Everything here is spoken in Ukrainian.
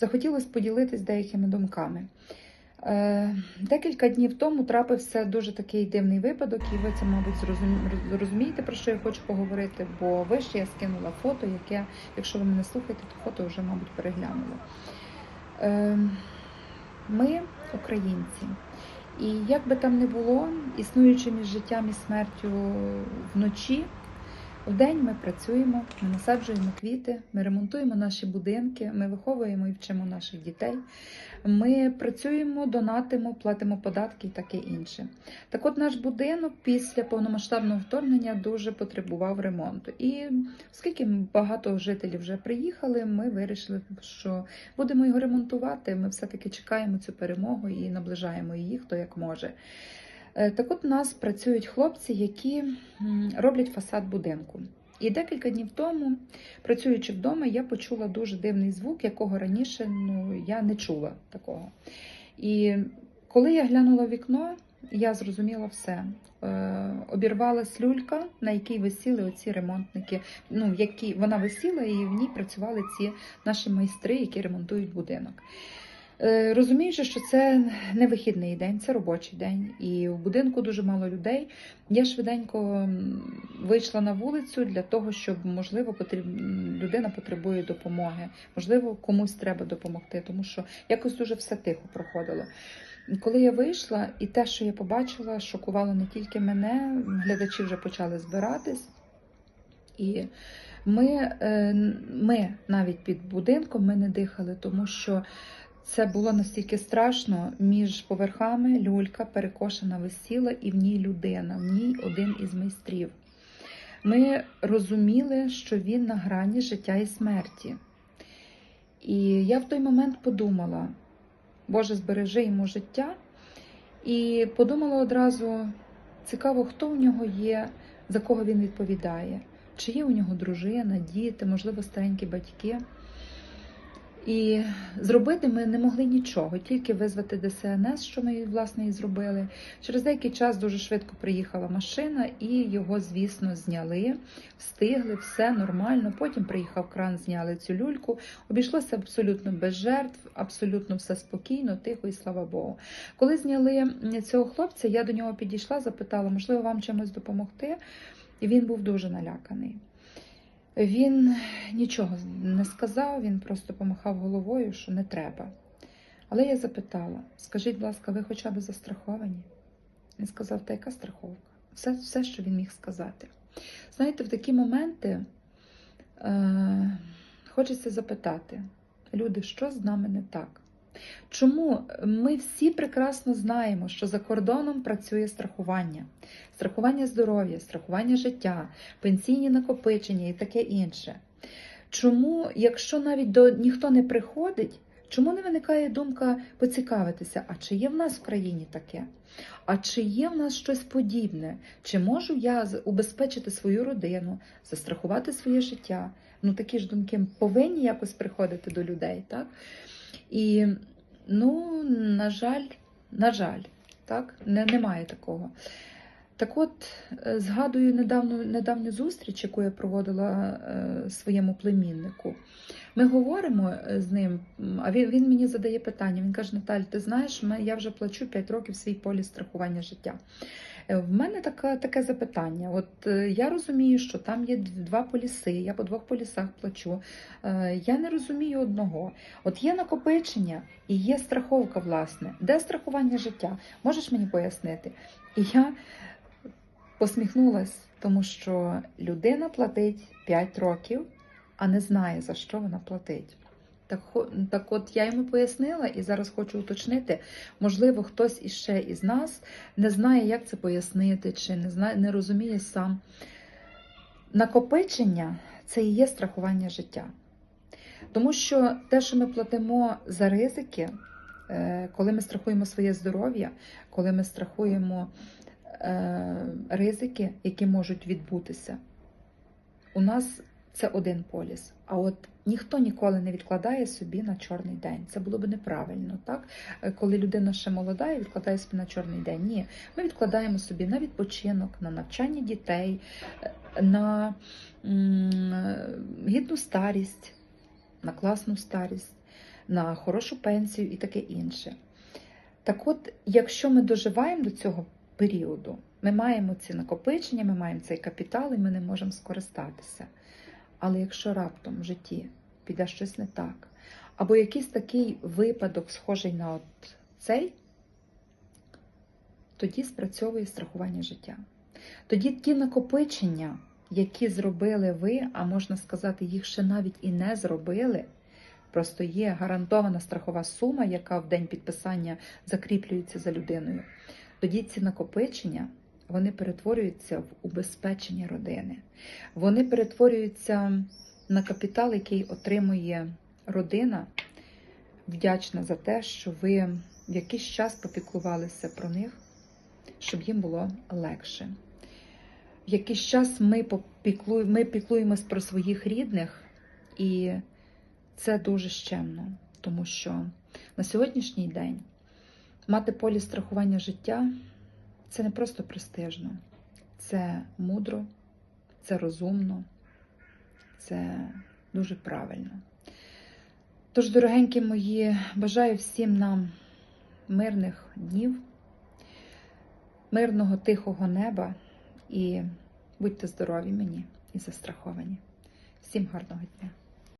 захотілося поділитись деякими думками. Е, Декілька днів тому трапився дуже такий дивний випадок, і ви це, мабуть, зрозумі- розумієте, про що я хочу поговорити, бо вище я скинула фото, яке, якщо ви мене слухаєте, то фото вже, мабуть, переглянули. Е, Ми українці. І як би там не було, існуючи між життям і смертю вночі, вдень ми працюємо, ми насаджуємо квіти, ми ремонтуємо наші будинки, ми виховуємо і вчимо наших дітей. Ми працюємо, донатимо, платимо податки і таке інше. Так от наш будинок після повномасштабного вторгнення дуже потребував ремонту. І оскільки багато жителів вже приїхали, ми вирішили, що будемо його ремонтувати. Ми все-таки чекаємо цю перемогу і наближаємо її, хто як може. Е, Так от у нас працюють хлопці, які роблять фасад будинку. І декілька днів тому, працюючи вдома, я почула дуже дивний звук, якого раніше ну, я не чула такого. І коли я глянула вікно, я зрозуміла все. Е, обірвалась люлька, на якій висіли оці ремонтники. Ну, які вона висіла, і в ній працювали ці наші майстри, які ремонтують будинок. Е, Розуміючи, що це не вихідний день, це робочий день, і в будинку дуже мало людей. Я швиденько вийшла на вулицю для того, щоб можливо потріб... людина потребує допомоги, можливо, комусь треба допомогти, тому що якось дуже все тихо проходило. Коли я вийшла, і те, що я побачила, шокувало не тільки мене, глядачі вже почали збиратись. І ми, е, ми навіть під будинком ми не дихали, тому що це було настільки страшно. Між поверхами люлька перекошена висіла, і в ній людина, в ній один із майстрів. Ми розуміли, що він на грані життя і смерті. І я в той момент подумала: Боже, збережи йому життя. І подумала одразу: цікаво, хто у нього є, за кого він відповідає, чи є у нього дружина, діти, можливо, старенькі батьки. І зробити ми не могли нічого, тільки визвати ДСНС, що ми власне і зробили. Через деякий час дуже швидко приїхала машина, і його, звісно, зняли, встигли, все нормально. Потім приїхав кран, зняли цю люльку. Обійшлося абсолютно без жертв, абсолютно все спокійно, тихо і слава Богу. Коли зняли цього хлопця, я до нього підійшла, запитала, можливо, вам чимось допомогти. І він був дуже наляканий. Він нічого не сказав, він просто помахав головою, що не треба. Але я запитала: скажіть, будь ласка, ви хоча б застраховані? Він сказав, та яка страховка? Все, все, що він міг сказати. Знаєте, в такі моменти е, хочеться запитати, люди, що з нами не так? Чому ми всі прекрасно знаємо, що за кордоном працює страхування, страхування здоров'я, страхування життя, пенсійні накопичення і таке інше. Чому, якщо навіть до ніхто не приходить, чому не виникає думка поцікавитися, а чи є в нас в країні таке? А чи є в нас щось подібне? Чи можу я убезпечити свою родину, застрахувати своє життя? Ну такі ж думки повинні якось приходити до людей, так? І ну, на жаль, на жаль, так, не, немає такого. Так от, е, згадую недавню, недавню зустріч, яку я проводила е, своєму племіннику. Ми говоримо е, з ним, а він, він мені задає питання. Він каже: Наталь, ти знаєш, я вже плачу 5 років свій поліс страхування життя. Е, В мене таке, таке запитання. От е, я розумію, що там є два поліси, я по двох полісах плачу. Я не розумію одного. От є накопичення і є страховка, власне. Де страхування життя? Можеш мені пояснити? І я посміхнулась, тому що людина платить 5 років, а не знає, за що вона платить. Так, так от я йому пояснила і зараз хочу уточнити, можливо, хтось іще із нас не знає, як це пояснити, чи не знає, не розуміє сам. Накопичення це і є страхування життя. Тому що те, що ми платимо за ризики, е, коли ми страхуємо своє здоров'я, коли ми страхуємо е, ризики, які можуть відбутися, у нас це один поліс. А от ніхто ніколи не відкладає собі на чорний день. Це було б неправильно, так? Е, Коли людина ще молода і відкладає собі на чорний день. Ні, ми відкладаємо собі на відпочинок, на навчання дітей, е, на е, гідну старість, на класну старість. на хорошу пенсію і таке інше. Так от, якщо ми доживаємо до цього періоду, ми маємо ці накопичення, ми маємо цей капітал і ми не можемо скористатися. Але якщо раптом в житті піде щось не так, або якийсь такий випадок, схожий на от цей, тоді спрацьовує страхування життя. Тоді ті накопичення, які зробили ви, а можна сказати, їх ще навіть і не зробили. Просто є гарантована страхова сума, яка в день підписання закріплюється за людиною. Тоді ці накопичення вони перетворюються в убезпечення родини. Вони перетворюються на капітал, який отримує родина, вдячна за те, що ви в якийсь час попіклувалися про них, щоб їм було легше. В якийсь час ми, попіклу... ми піклуємось про своїх рідних, і це дуже щемно, тому що на сьогоднішній день мати полі страхування життя це не просто престижно, це мудро, це розумно, це дуже правильно. Тож, дорогенькі мої, бажаю всім нам мирних днів, мирного тихого неба і будьте здорові мені і застраховані. Всім гарного дня!